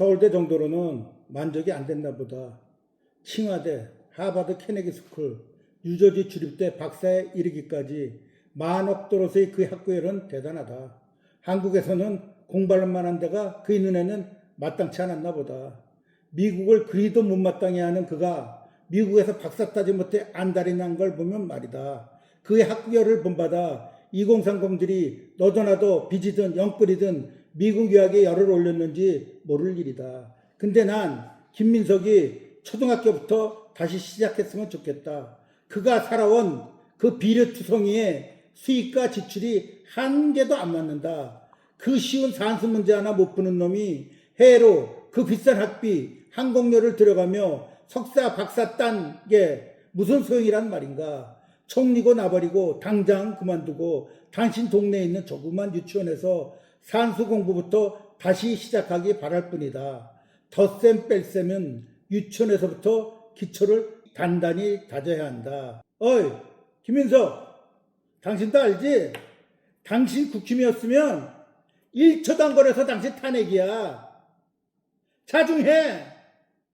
서울대 정도로는 만족이 안 됐나 보다. 칭화대, 하버드 케네기 스쿨, 유저지 주립대 박사에 이르기까지 만억 도로서의 그 학구열은 대단하다. 한국에서는 공부할 만 한 데가 그의 눈에는 마땅치 않았나 보다. 미국을 그리도 못마땅해 하는 그가 미국에서 박사 따지 못해 안달이 난 걸 보면 말이다. 그의 학구열을 본받아 2030들이 너도 나도 빚이든 영끌이든 미국 유학에 열을 올렸는지 모를 일이다. 근데 난 김민석이 초등학교부터 다시 시작했으면 좋겠다. 그가 살아온 그 비례투성이의 수익과 지출이 한 개도 안 맞는다. 그 쉬운 산수 문제 하나 못 푸는 놈이 해로 그 비싼 학비, 항공료를 들여가며 석사, 박사 딴 게 무슨 소용이란 말인가. 총리고 나버리고 당장 그만두고 당신 동네에 있는 조그만 유치원에서 산수 공부부터 다시 시작하기 바랄 뿐이다. 덧셈 뺄셈은 유치원에서부터 기초를 단단히 다져야 한다. 어이, 김민석, 당신도 알지? 당신 국힘이었으면 1초도 안 걸려서 당신 탄핵이야. 자중해!